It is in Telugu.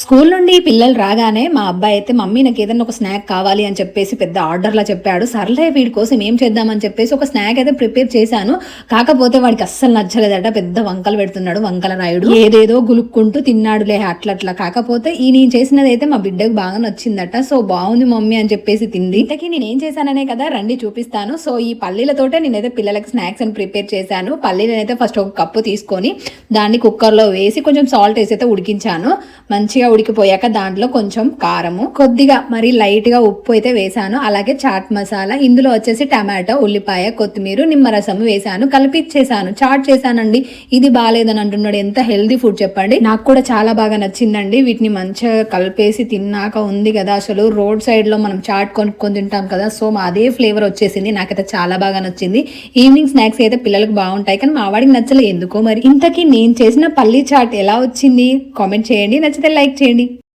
స్కూల్ నుండి పిల్లలు రాగానే మా అబ్బాయి అయితే మమ్మీ నాకు ఏదైనా ఒక స్నాక్ కావాలి అని చెప్పేసి పెద్ద ఆర్డర్లా చెప్పాడు. సర్లే వీడి కోసం ఏం చేద్దామని చెప్పేసి ఒక స్నాక్ అయితే ప్రిపేర్ చేశాను. కాకపోతే వాడికి అస్సలు నచ్చలేదట. పెద్ద వంకలు పెడుతున్నాడు వంకల రాయుడు ఏదేదో గులుక్కుంటూ తిన్నాడులే అట్లా అట్లా కాకపోతే ఈ నేను చేసినది అయితే మా బిడ్డకు బాగా నచ్చిందట. సో బాగుంది మమ్మీ అని చెప్పేసి తింది. ఇంతకీ నేను ఏం చేశాననే కదా రండి చూపిస్తాను. సో ఈ పల్లీలతోటే నేనైతే పిల్లలకి స్నాక్స్ అని ప్రిపేర్ చేశాను. పల్లీలనైతే ఫస్ట్ ఒక కప్పు తీసుకొని దాన్ని కుక్కర్లో వేసి కొంచెం సాల్ట్ వేసి అయితే ఉడికించాను. మంచిగా ఉడికిపోయాక దాంట్లో కొంచెం కారము కొద్దిగా మరి లైట్గా ఉప్పు అయితే వేసాను. అలాగే చాట్ మసాలా ఇందులో వచ్చేసి టమాటో ఉల్లిపాయ కొత్తిమీర నిమ్మరసం వేసాను. కలిపిచ్చేసాను చాట్ చేశానండి. ఇది బాగాలేదని అంటున్నాడు. ఎంత హెల్దీ ఫుడ్ చెప్పండి. నాకు కూడా చాలా బాగా నచ్చిందండి. వీటిని మంచిగా కలిపేసి తిన్నాక ఉంది కదా. అసలు రోడ్ సైడ్లో మనం చాట్ కొనుక్కొని తింటాం కదా. సో మా అదే ఫ్లేవర్ వచ్చేసింది. నాకైతే చాలా బాగా నచ్చింది. ఈవినింగ్ స్నాక్స్ అయితే పిల్లలకు బాగుంటాయి. కానీ మా వాడికి నచ్చలే. ఎందుకో మరి? ఇంతకీ నేను చేసిన పల్లీ చాట్ ఎలా వచ్చింది? కామెంట్ చేయండి. నచ్చితే లైక్ చేయండి